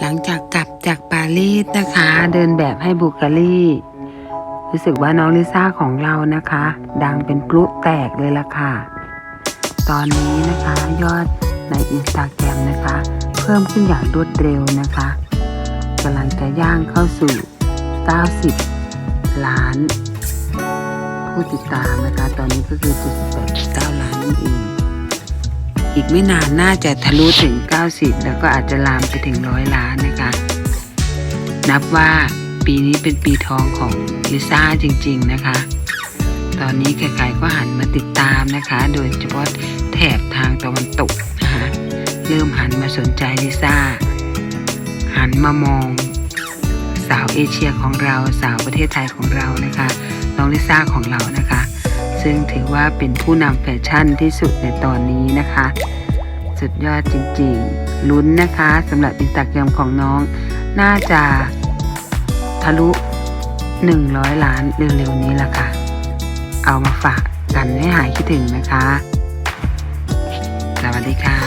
หลังจากกลับจากปารีสนะคะ เดินแบบให้บุการี่รู้สึกว่าน้องลิซ่าของเรานะคะ ดังเป็นปลุแตกเลยล่ะค่ะ ตอนนี้นะคะยอดในอินสตาแกรมนะคะ เพิ่มขึ้นอย่างรวดเร็วนะคะกำลังจะย่างเข้าสู่ 90 ล้าน ผู้ติดตามนะคะ ตอนนี้ก็คือ78 9 ไม่นานน่าจะทะลุถึง 90 แล้วก็อาจจะลามไปถึงร้อยล้านนะคะ นับว่าปีนี้เป็นปีทองของลิซ่าจริง ๆ นะคะ ตอนนี้ใครๆก็หันมาติดตามนะคะ โดยเฉพาะแถบทางตะวันตกนะคะเริ่มหันมาสนใจลิซ่า หันมามองสาวเอเชียของเราสาวประเทศไทยของเรานะคะน้องลิซ่าของเรานะคะ ซึ่งถือว่าเป็นผู้นำแฟชั่นที่สุดในตอนนี้นะคะ สุดยอดจริงๆ ลุ้นนะคะสำหรับอินสตาแกรมของน้อง น่าจะทะลุ 100 ล้านเร็วๆนี้ละค่ะ เอามาฝากกันให้หายคิดถึงนะคะ สวัสดีค่ะ